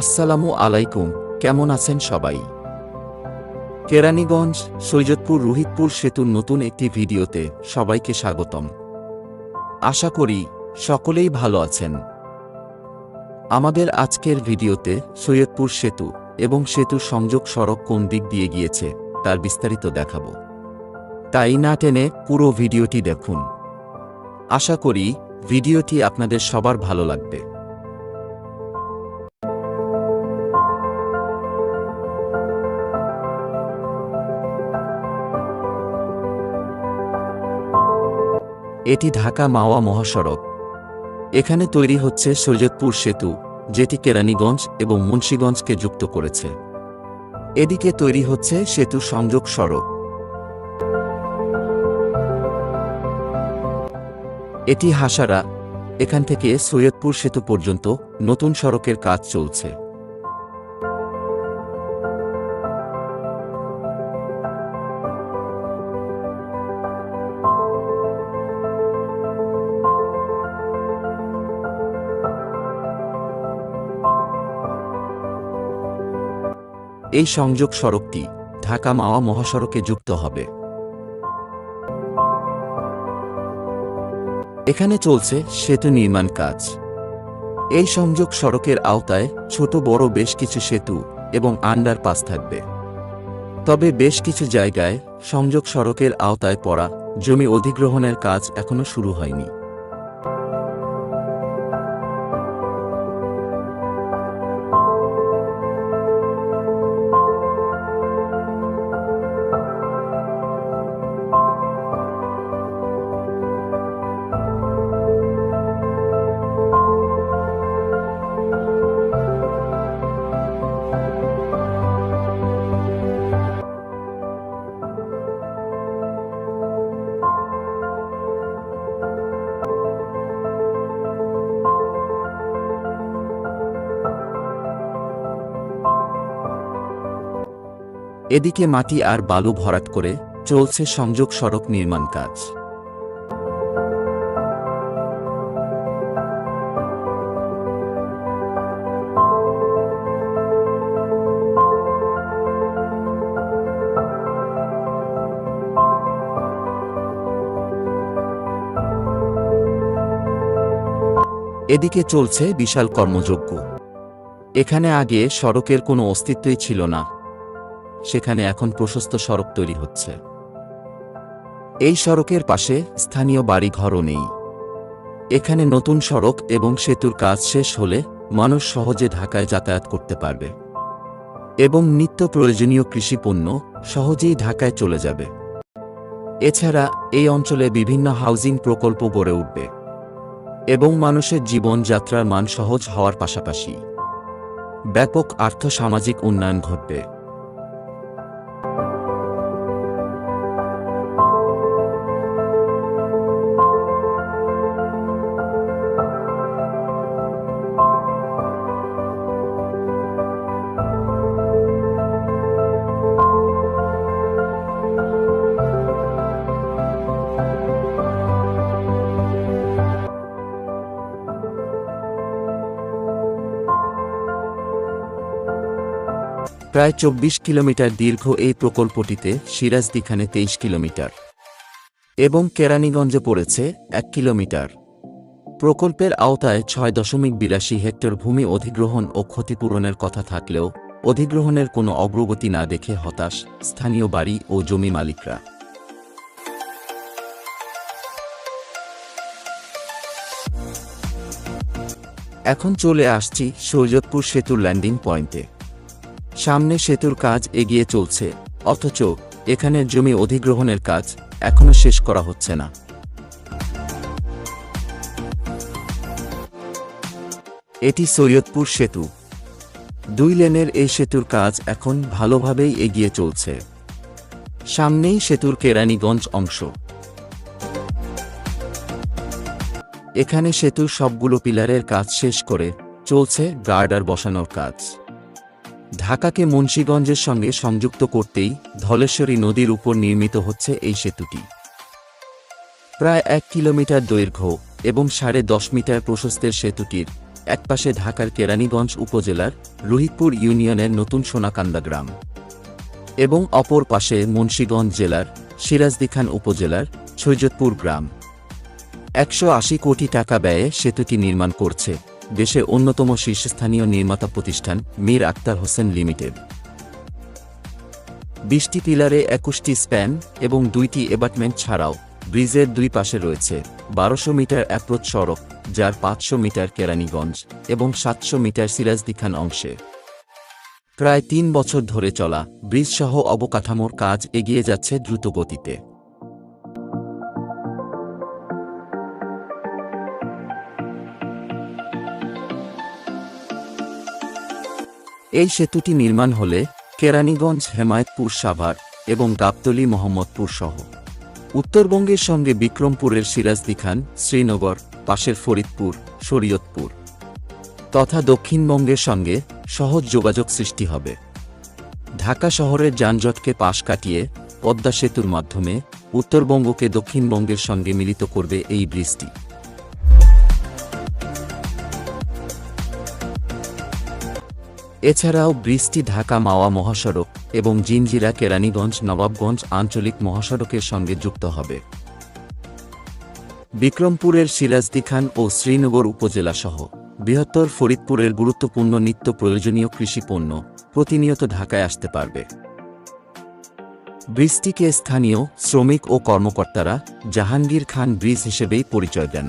আসসালামু আলাইকুম, কেমন আছেন সবাই? কেরানীগঞ্জ সৈয়দপুর রোহিতপুর সেতুর নতুন একটি ভিডিওতে সবাইকে স্বাগতম। আশা করি সকলেই ভালো আছেন। আমাদের আজকের ভিডিওতে সৈয়দপুর সেতু এবং সেতু সংযোগ সড়ক কোন দিক দিয়ে গিয়েছে, তার বিস্তারিত দেখাবো। তাই না টেনে পুরো ভিডিওটি দেখুন। আশা করি ভিডিওটি আপনাদের সবার ভালো লাগবে। এটি ঢাকা মাওয়া মহাসড়ক। এখানে তৈরি হচ্ছে সৈয়দপুর সেতু, যেটি কেরানীগঞ্জ এবং মুন্সীগঞ্জকে যুক্ত করেছে। এদিকে তৈরি হচ্ছে সেতু সংযোগ সড়ক। এটি হাসারা, এখান থেকে সৈয়দপুর সেতু পর্যন্ত নতুন সড়কের কাজ চলছে। এই সংযোগ সড়কটি ঢাকা মাওয়া মহাসড়কে যুক্ত হবে। এখানে চলছে সেতু নির্মাণ কাজ। এই সংযোগ সড়কের আওতায় ছোট, বড় বেশ কিছু সেতু এবং আন্ডারপাস থাকবে। তবে বেশ কিছু জায়গায় সংযোগ সড়কের আওতায় পড়া জমি অধিগ্রহণের কাজ এখনও শুরু হয়নি। এদিকে মাটি আর বালু ভরাট করে চলছে সংযোগ সড়ক নির্মাণ কাজ। এদিকে চলছে বিশাল কর্মযজ্ঞ। এখানে আগে সড়কের কোনো অস্তিত্বই ছিল না। সেখানে এখন প্রশস্ত সড়ক তৈরি হচ্ছে। এই সড়কের পাশে স্থানীয় বাড়িঘরও নেই। এখানে নতুন সড়ক এবং সেতুর কাজ শেষ হলে মানুষ সহজে ঢাকায় যাতায়াত করতে পারবে। এবং নিত্য প্রয়োজনীয় কৃষিপণ্য সহজেই ঢাকায় চলে যাবে। এছাড়া এই অঞ্চলে বিভিন্ন হাউজিং প্রকল্প গড়ে উঠবে এবং মানুষের জীবনযাত্রার মান সহজ হওয়ার পাশাপাশি ব্যাপক আর্থসামাজিক উন্নয়ন ঘটবে। প্রায় চব্বিশ কিলোমিটার দীর্ঘ এই প্রকল্পটিতে সিরাজদিখানে তেইশ কিলোমিটার এবং কেরানীগঞ্জে পড়েছে এক কিলোমিটার। প্রকল্পের আওতায় ছয় দশমিক বিরাশি হেক্টর ভূমি অধিগ্রহণ ও ক্ষতিপূরণের কথা থাকলেও অধিগ্রহণের কোনো অগ্রগতি না দেখে হতাশ স্থানীয় বাড়ি ও জমি মালিকরা। এখন চলে আসছি সৈয়দপুর সেতুর ল্যান্ডিং পয়েন্টে। সামনে সেতুর কাজ এগিয়ে চলছে, অথচ এখানে জমি অধিগ্রহণের কাজ এখনও শেষ করা হচ্ছে না। এটি সৈয়দপুর সেতু। দুই লেনের এই সেতুর কাজ এখন ভালোভাবেই এগিয়ে চলছে। সামনেই সেতুর কেরানীগঞ্জ অংশ। এখানে সেতুর সবগুলো পিলারের কাজ শেষ করে চলছে গার্ডার বসানোর কাজ। ঢাকাকে মুন্সীগঞ্জের সঙ্গে সংযুক্ত করতেই ধলেশ্বরী নদীর উপর নির্মিত হচ্ছে এই সেতুটি। প্রায় এক কিলোমিটার দৈর্ঘ্য এবং সাড়ে দশ মিটার প্রশস্তের সেতুটির একপাশে ঢাকার কেরানীগঞ্জ উপজেলার রোহিতপুর ইউনিয়নের নতুন সোনাকান্দা গ্রাম এবং অপর পাশে মুন্সীগঞ্জ জেলার সিরাজদিখান উপজেলার সৈয়দপুর গ্রাম। একশো আশি কোটি টাকা ব্যয়ে সেতুটি নির্মাণ করছে। দেশে অন্যতম শীর্ষস্থানীয় নির্মাতা প্রতিষ্ঠান মীর আক্তার হোসেন লিমিটেড। বিশটি পিলারে একুশটি স্প্যান এবং দুইটি এবার্টমেন্ট ছাড়াও ব্রিজের দুই পাশে রয়েছে বারোশো মিটার অ্যাপ্রোচ সড়ক, যার পাঁচশো মিটার কেরানীগঞ্জ এবং সাতশো মিটার সিরাজদিখান অংশে। প্রায় তিন বছর ধরে চলা ব্রিজসহ অবকাঠামোর কাজ এগিয়ে যাচ্ছে দ্রুত গতিতে এই সেতুটি নির্মাণ হলে কেরানীগঞ্জ, হেমায়তপুর, সাভার এবং গাবতলী, মোহাম্মদপুর সহ। উত্তরবঙ্গের সঙ্গে বিক্রমপুরের সিরাজদিখান শ্রীনগর, পাশের ফরিদপুর, শরীয়তপুর তথা দক্ষিণবঙ্গের সঙ্গে সহজ যোগাযোগ সৃষ্টি হবে। ঢাকা শহরের যানজটকে পাশ কাটিয়ে পদ্মা সেতুর মাধ্যমে উত্তরবঙ্গকে দক্ষিণবঙ্গের সঙ্গে মিলিত করবে এই ব্রিজটি। এছাড়াও বৃষ্টি ঢাকা মাওয়া মহাসড়ক এবং জিনজিরা কেরানীগঞ্জ নবাবগঞ্জ আঞ্চলিক মহাসড়কের সঙ্গে যুক্ত হবে। বিক্রমপুরের সিরাজদিখান ও শ্রীনগর উপজেলা সহ বৃহত্তর ফরিদপুরের গুরুত্বপূর্ণ নিত্য প্রয়োজনীয় কৃষি পণ্য প্রতিনিয়ত ঢাকায় আসতে পারবে। ব্রিজটিকে স্থানীয় শ্রমিক ও কর্মকর্তারা জাহাঙ্গীর খান ব্রিজ হিসেবেই পরিচয় দেন।